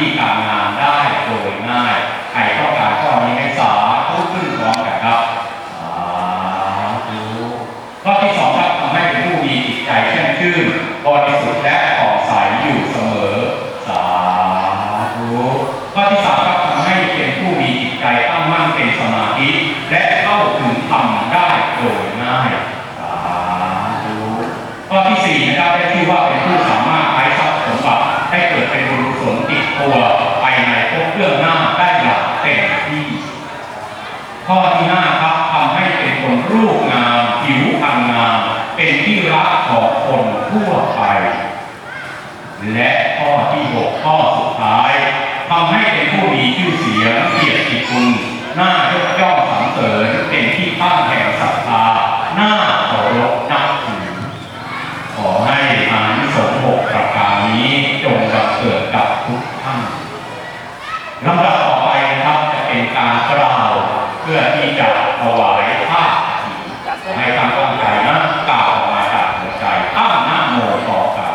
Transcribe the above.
ที่การงานได้โดยง่ายใครต้องการข้อนี้ให้สาธุขึ้นพร้อมกันครับสาธุข้อที่สองครับทำให้เป็นผู้มีจิตใจแช่มชื่นบริสุทธิ์และผ่องใสอยู่เสมอสาธุข้อที่สามครับทำให้เป็นผู้มีจิตใจตั้งมั่นเป็นสมาธิและเข้าถึงธรรมได้โดยง่ายสาธุข้อที่สี่นะครับได้ชื่อว่าเป็นผู้ ข้อที่ห้าครับทำให้เป็นคนรูปงามผิวพรรณงามเป็นที่รักของคนทั่วไป และข้อที่หกข้อสุดท้ายทำให้เป็นผู้มีชื่อเสียงเกียรติคุณน่ายกย่องสรรเสริญเป็นที่ตั้งแห่งศรัทธาน่าเคารพนับถือขอให้อานิสงส์หกประการนี้จงบังเกิดกับทุกท่านลำดับต่อไปนะครับจะเป็นการกล่าวเพื่อที่จะถวายผ้าให้ตั้งตั้งใจนะกล่าวออกมาจากหัวใจตั้งนะโมต่อกัน